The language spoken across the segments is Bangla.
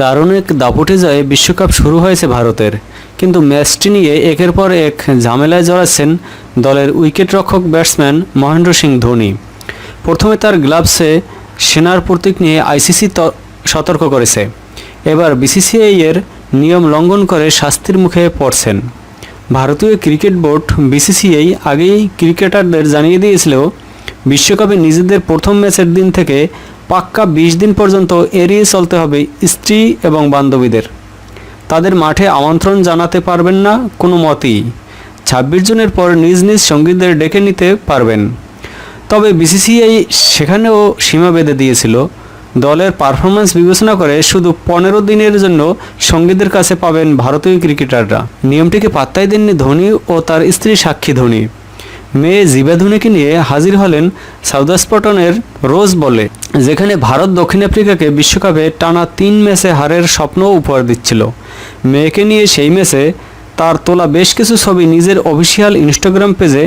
দারুণ এক দাপটে যায় বিশ্বকাপ শুরু হয়েছে ভারতের। কিন্তু ম্যাচটি নিয়ে একের পর এক ঝামেলায় জড়াচ্ছেন দলের উইকেটরক্ষক ব্যাটসম্যান মহেন্দ্র সিং ধোনি। প্রথমে তার গ্লাভসে সেনার প্রতীক নিয়ে আইসিসি সতর্ক করেছে। এবার বিসিসিআই এর নিয়ম লঙ্ঘন করে শাস্তির মুখে পড়ছেন। ভারতীয় ক্রিকেট বোর্ড বিসিসিআই আগেই ক্রিকেটারদের জানিয়ে দিয়েছিল, বিশ্বকাপে নিজেদের প্রথম ম্যাচের দিন থেকে পাক্কা বিশ দিন পর্যন্ত এড়িয়ে চলতে হবে স্ত্রী এবং বান্ধবীদের। তাদের মাঠে আমন্ত্রণ জানাতে পারবেন না কোনো মতেই। ছাব্বিশ জনের পর নিজ নিজ সঙ্গীতদের ডেকে নিতে পারবেন। তবে বিসিসিআই সেখানেও সীমা বেঁধে দিয়েছিল। দলের পারফরমেন্স বিবেচনা করে শুধু পনেরো দিনের জন্য সঙ্গীদের কাছে পাবেন ভারতীয় ক্রিকেটাররা। নিয়মটিকে পাত্তাই দেননি ধোনি ও তার স্ত্রী সাক্ষী ধোনি। মেয়ে জিবা ধোনিকে নিয়ে হাজির হলেন সাউদাস্পটনের রোজ বলে, যেখানে ভারত দক্ষিণ আফ্রিকাকে বিশ্বকাপে টানা তিন ম্যাচে হারের স্বপ্ন উপহার দিচ্ছিল। মেয়েকে নিয়ে সেই ম্যাচে তার তোলা বেশ কিছু ছবি নিজের অফিসিয়াল ইনস্টাগ্রাম পেজে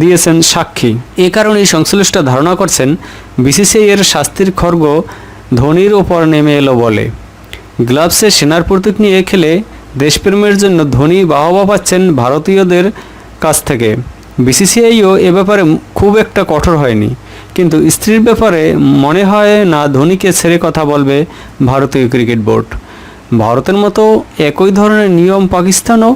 দিয়েছেন সাক্ষী। এ কারণেই সংশ্লিষ্ট ধারণা করছেন, বিসিসিআই এর শাস্তির খর্গ ধোনির ওপর নেমে এলো বলে। গ্লাভসে সেনার প্রতীক নিয়ে খেলে দেশপ্রেমের জন্য ধোনি বাহবা পাচ্ছেন ভারতীয়দের কাছ থেকে। বিসিসিআইও এ ব্যাপারে খুব একটা কঠোর হয়নি। কিন্তু স্ত্রীর ব্যাপারে মনে হয় না ধোনিকে ছেড়ে কথা বলবে ভারতীয় ক্রিকেট বোর্ড। ভারতের মতো একই ধরনের নিয়ম পাকিস্তানও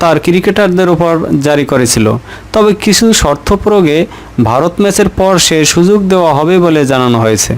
তার ক্রিকেটারদের ওপর জারি করেছিল। তবে কিছু শর্ত প্রয়োগে ভারত ম্যাচের পর সে সুযোগ দেওয়া হবে বলে জানানো হয়েছে।